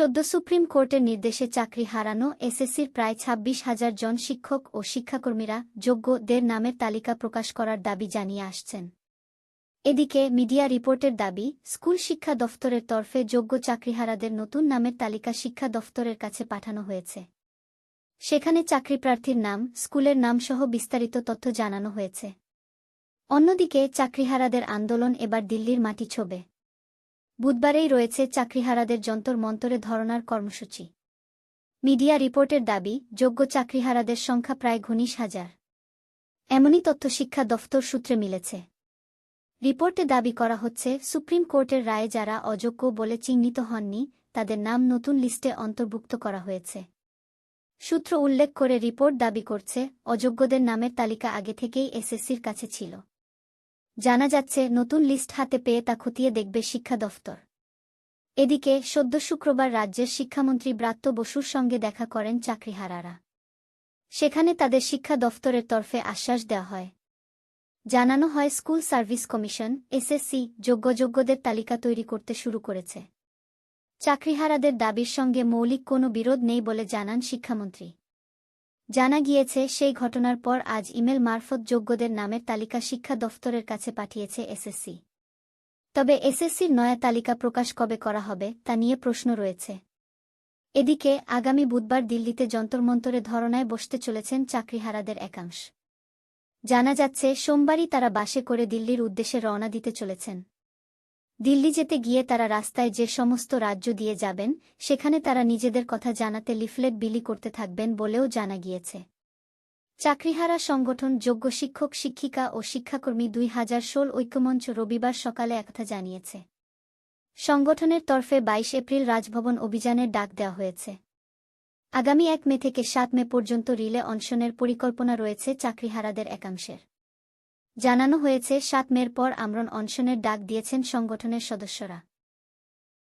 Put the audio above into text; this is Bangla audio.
সদ্য সুপ্রিম কোর্টের নির্দেশে চাকরি হারানো এসএসসির প্রায় ছাব্বিশ হাজার জন শিক্ষক ও শিক্ষাকর্মীরা যোগ্যদের নামের তালিকা প্রকাশ করার দাবি জানিয়ে আসছেন। এদিকে মিডিয়া রিপোর্টের দাবি, স্কুল শিক্ষা দফতরের তরফে যোগ্য চাকরিহারাদের নতুন নামের তালিকা শিক্ষা দফতরের কাছে পাঠানো হয়েছে। সেখানে চাকরিপ্রার্থীর নাম, স্কুলের নামসহ বিস্তারিত তথ্য জানানো হয়েছে। অন্যদিকে চাকরিহারাদের আন্দোলন এবার দিল্লির মাটি ছোবে। বুধবারেই রয়েছে চাকরিহারাদের যন্তর মন্তরে ধরনার কর্মসূচি। মিডিয়া রিপোর্টের দাবি, যোগ্য চাকরিহারাদের সংখ্যা প্রায় ঘনিশ হাজার। এমনই তথ্য শিক্ষা দফতর সূত্রে মিলেছে। রিপোর্টে দাবি করা হচ্ছে, সুপ্রিম কোর্টের রায়ে যারা অযোগ্য বলে চিহ্নিত হননি, তাদের নাম নতুন লিস্টে অন্তর্ভুক্ত করা হয়েছে। সূত্র উল্লেখ করে রিপোর্ট দাবি করছে, অযোগ্যদের নামের তালিকা আগে থেকেই এসএসসির কাছে ছিল। জানা যাচ্ছে, নতুন লিস্ট হাতে পেয়ে তা খতিয়ে দেখবে শিক্ষা দফতর। এদিকে সদ্য শুক্রবার রাজ্যের শিক্ষামন্ত্রী ব্রাত্য বসুর সঙ্গে দেখা করেন চাকরিহারারা। সেখানে তাদের শিক্ষা দফতরের তরফে আশ্বাস দেওয়া হয়। জানানো হয়, স্কুল সার্ভিস কমিশন, এসএসসি, যোগ্যযোগ্যদের তালিকা তৈরি করতে শুরু করেছে। চাকরিহারাদের দাবির সঙ্গে মৌলিক কোনো বিরোধ নেই বলে জানান শিক্ষামন্ত্রী। জানা গিয়েছে, সেই ঘটনার পর আজ ইমেল মারফত যোগ্যদের নামের তালিকা শিক্ষা দফতরের কাছে পাঠিয়েছে এসএসসি। তবে এসএসসির নয়া তালিকা প্রকাশ কবে করা হবে, তা নিয়ে প্রশ্ন রয়েছে। এদিকে, আগামী বুধবার দিল্লিতে যন্তরমন্তরে ধরনায় বসতে চলেছেন চাকরিহারাদের একাংশ। জানা যাচ্ছে, সোমবারই তারা বাসে করে দিল্লির উদ্দেশ্যে রওনা দিতে চলেছেন। দিল্লি যেতে গিয়ে তারা রাস্তায় যে সমস্ত রাজ্য দিয়ে যাবেন, সেখানে তারা নিজেদের কথা জানাতে লিফলেট বিলি করতে থাকবেন বলেও জানা গিয়েছে। চাকরিহারা সংগঠন যোগ্য শিক্ষক, শিক্ষিকা ও শিক্ষাকর্মী দুই হাজার ষোল ঐক্যমঞ্চ রবিবার সকালে একথা জানিয়েছে। সংগঠনের তরফে বাইশ এপ্রিল রাজভবন অভিযানের ডাক দেওয়া হয়েছে। আগামী এক মে থেকে সাত মে পর্যন্ত রিলে অনশনের পরিকল্পনা রয়েছে চাকরিহারাদের একাংশের। জানানো হয়েছে সাত মের পর আমরণ অনশনের ডাক দিয়েছেন সংগঠনের সদস্যরা।